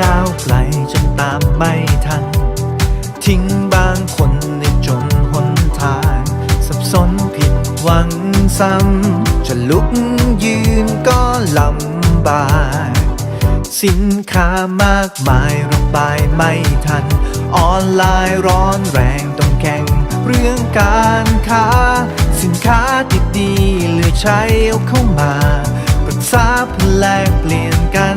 ก้าวไกลจนตามไม่ทัน ทิ้งบางคนในจนหนทาง สับสนผิดหวังซ้ำจะลุกยืนก็ลำบากสินค้ามากมายระบายไม่ทัน ออนไลน์ร้อนแรงต้องแข่งเรื่องการค้า สินค้าดีๆเหลือใช้เอาเข้ามาปรึกษาเพื่อแลกเปลี่ยนกัน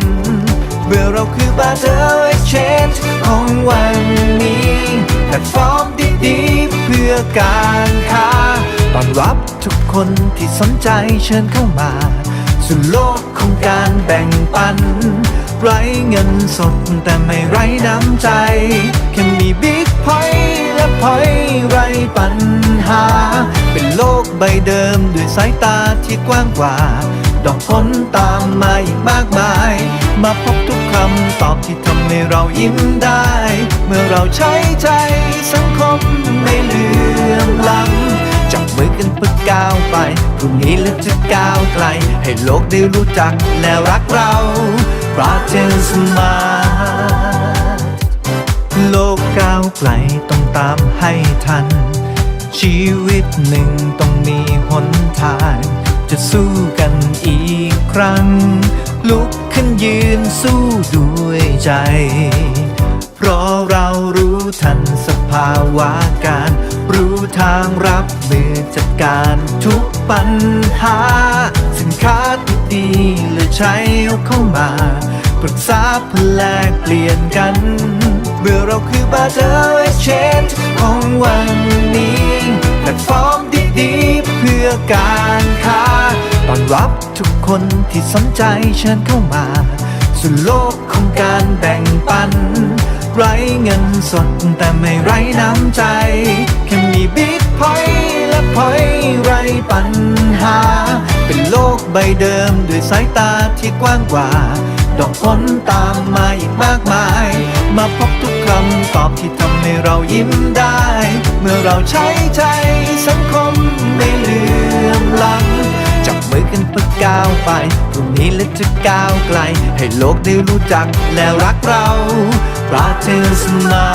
เราคือ Butter Exchange ของวันนี้แพลตฟอร์มดีๆเพื่อการค้าต้อนรับทุกคนที่สนใจเชิญเข้ามา สู่โลกของการแบ่งปัน ไร้เงินสดแต่ไม่ไร้น้ำใจ แค่มีบิ๊กพอยและพอยไรปัญหา เป็นโลกใบเดิมด้วยสายตาที่กว้างกว่าดอกผลตามมาอีกมากมาย มาพบำตอบที่ทำให้เรายิ้มได้ เมื่อเราใช้ใจสังคมไม่เลื่อมล้ำจับมือกันเพื่อก้าวไปพรุ่งนี้และจะก้าวไกล ให้โลกได้รู้จักและรักเราปราเจนสมาโลกก้าวไกลต้องตามให้ทัน ชีวิตหนึ่งต้องมีหนทาง จะสู้กันอีกครั้ง ลุกขึ้นยืนสู้ด้ วยใจ เพราะเรารู้ทันสภาวะการ รู้ทางรับมือจัดการทุกปัญหา สินค้าที่ดีเหลือใช้เอาเข้ามาปรึกษาเพื่อแลกเปลี่ยนกัน เมื่อเราคือ Butter Exchange ของวันนี้แพลตฟอร์มดีๆเพื่อการค้าต้อนรับทุกคนที่สนใจเชิญเข้ามา สู่โลกของการแบ่งปัน ไร้เงินสดแต่ไม่ไร้น้ำใจ แค่มีบิ๊กพอยและพอยไรปัญหา เป็นโลกใบเดิมด้วยสายตาที่กว้างกว่า ดอกผลตามมาอีกมากมาย มาพบทุกคำตอบที่ทำให้เรายิ้มได้ เมื่อเราใช้ใจสังคมไม่ ก้าวไปพรุ่งนี้และจะก้าวไกล ให้โลกได้รู้จักและรักเรา ปราเทศนา